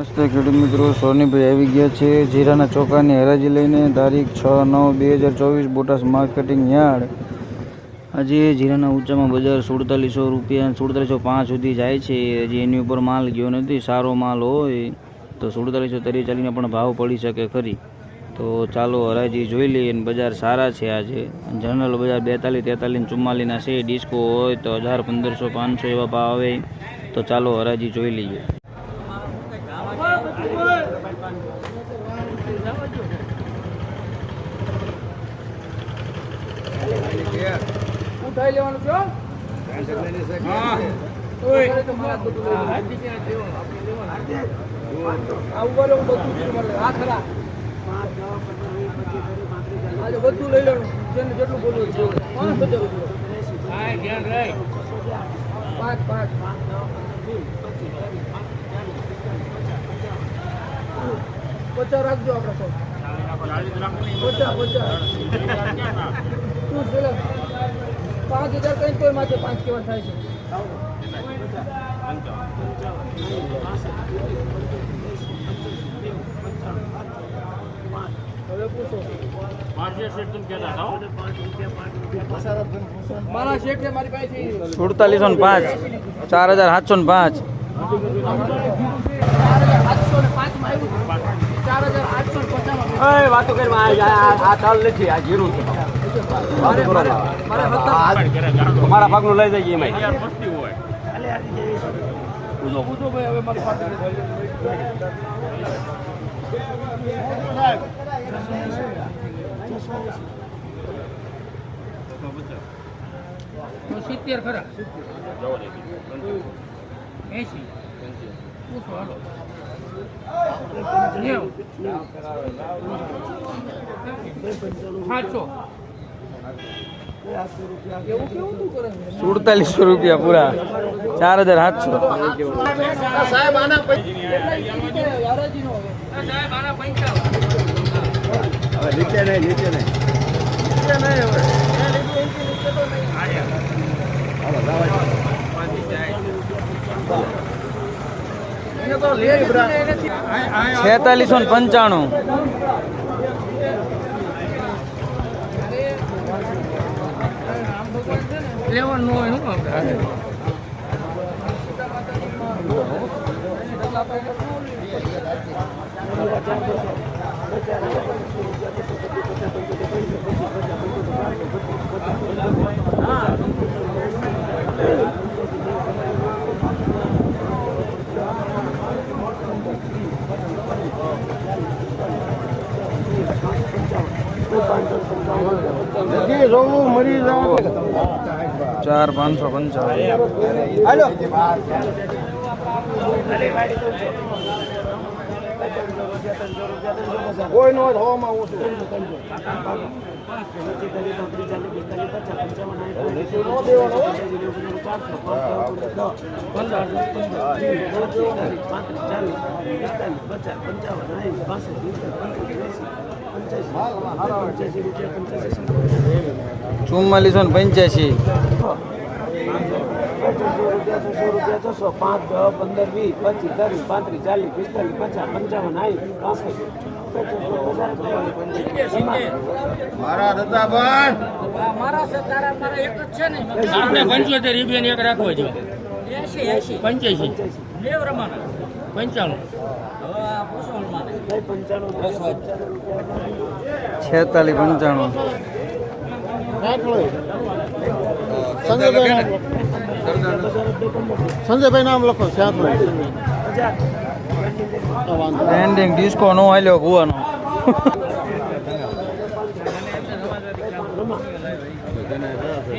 નમસ્તે ખેડૂત મિત્રો, સોનીભાઈ આવી ગયા છે જીરાના ચોખાની હરાજી લઈને, તારીખ છ નવ બે હજાર ચોવીસ બોટાસ માર્કેટિંગ યાર્ડ. આજે જીરાના ઊંચામાં બજાર સુડતાલીસો રૂપિયા સુડતાલીસો પાંચ સુધી જાય છે. હજી એની ઉપર માલ ગયો નથી, સારો માલ હોય તો સુડતાલીસો તરી ચાલીને પણ ભાવ પડી શકે ખરી. તો ચાલો હરાજી જોઈ લઈએ અને બજાર સારા છે આજે. જનરલ બજાર બેતાલીસ, તેતાલીસ ચુમ્માલીસના છે. ડિસ્કો હોય તો હજાર પંદરસો, પાંચસો એવા ભાવ આવે. તો ચાલો હરાજી જોઈ લઈએ. ઉઠાઈ લેવાનું છો? ઓય. મારા બધું લઈ લેવાનું. જેને જેટલું બોલવું છે પાંચ હજાર રૂપિયા. પાંચ પાંચ. પચાસ રાખજો આપણે સૌ પચાસ પાંચ હજાર કઈ કોઈ માથે પાંચ કેવા થાય છે. સુડતાલીસો ને પાંચ ચાર હજાર સાતસો ને પાંચ. વાતો કરી આ ચાલ નથી આ જીરું છે. તમારા ભાગનું લઈ જઈએ એમાં પૂછો પૂછો ભાઈ હવે મારી પાસે સિત્તેર ખરા. એસી પૂછો હાલો. સાતસો? સુડતાલીસો રૂપિયા પૂરા. ચાર હજાર સાતસો. નીચે છેતાલીસો પંચાણું. લેવાનું હોય શું આપણે નથી જોવું મરી જાવ ચાર પાંચસો પંચાવન. હાલો. કોઈ નો હવામાં હું પંચાવન પંચાવન. ચુમ્માલીસો ને પંચ્યાસી. છસો પાંચ દસ પંદર વીસ પચીસ ત્રીસ પાંત્રીસ ચાલીસ પિસ્તાલીસ પચાસ પંચાવન સાઠ પાસઠ મારા દાદા પણ મારા સતારા મારા એક જ છે ને. આપણે પંચોતેર એક રાખવો છે. એસી એસી પંચ્યાસી. પંચાણું. છેતાલીસ પંચાણું. સંજયભાઈ નામ લખો. પેન્ડિંગ ડિસ્કો નો હાલ્યો ભુવાનો.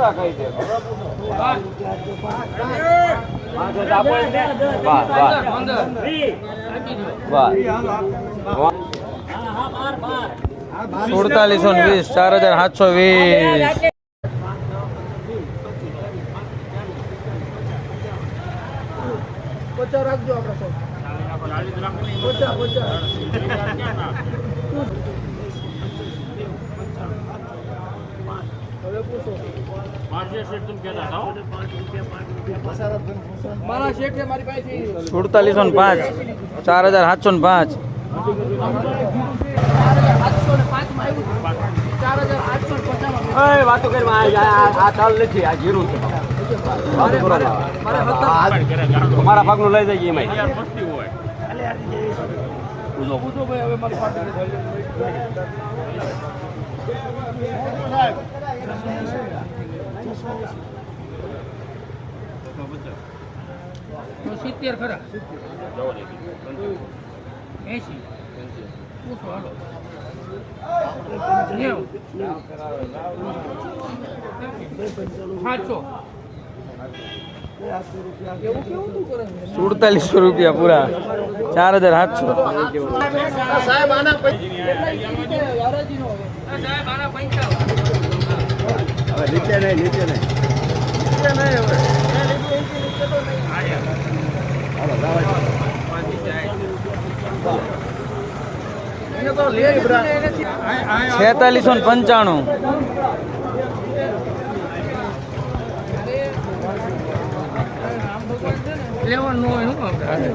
પૂરા કહી દે. પંદર વાહ વાહ. સુડતાલીસો ને વીસ ચાર હજાર સાતસો વીસ. રાખજો આપણે હવે પૂછો મારા શેઠે મારી પાસેથી સુડતાલીસો ને પાંચ ચાર હજાર સાતસો ને પાંચ. ને ને વાતો કરી આ આ- આ તાલ નથી આ જીરું છે. મારે મારા ભાગનું લઈ જઈએ એમાં પૂછો તો સિત્તેર ખરા? એસી પૂછો હાલો. સાતસો? સુડતાલીસો રૂપિયા પૂરા. ચાર હજાર સાતસો. સાહેબ આના નો હવે નીચે નહીં નીચે નહીં. છેતાલીસો ને પંચાણું. લેવાનું હોય શું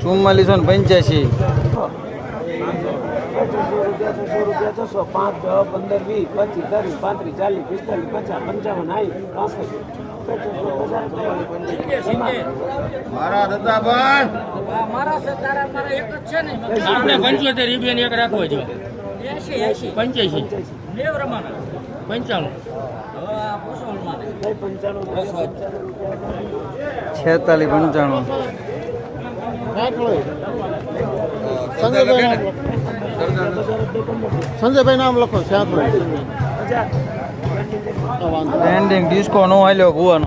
ચુમ્માલીસો ને પંચ્યાસી. છસો પાંચ દસ પંદર વીસ પચીસ ત્રીસ પાંત્રીસ ચાલીસ પિસ્તાલીસ પચાસ પંચાવન આઈ પાસઠ પંચોતેર એક રાખવો જો પંચ્યાસી. પંચાણું. છેતાલીસ પંચાણું. સંજયભાઈ નામ લખો. ટ્રેન્ડિંગ ડિસ્કો નો હાલ્યો કુવાનો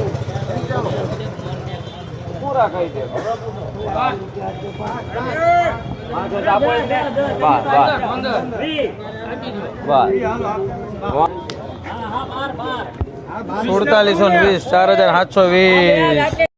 પૂરા કહી દે. સુડતાલીસો વીસ ચાર હજાર સાતસો વીસ.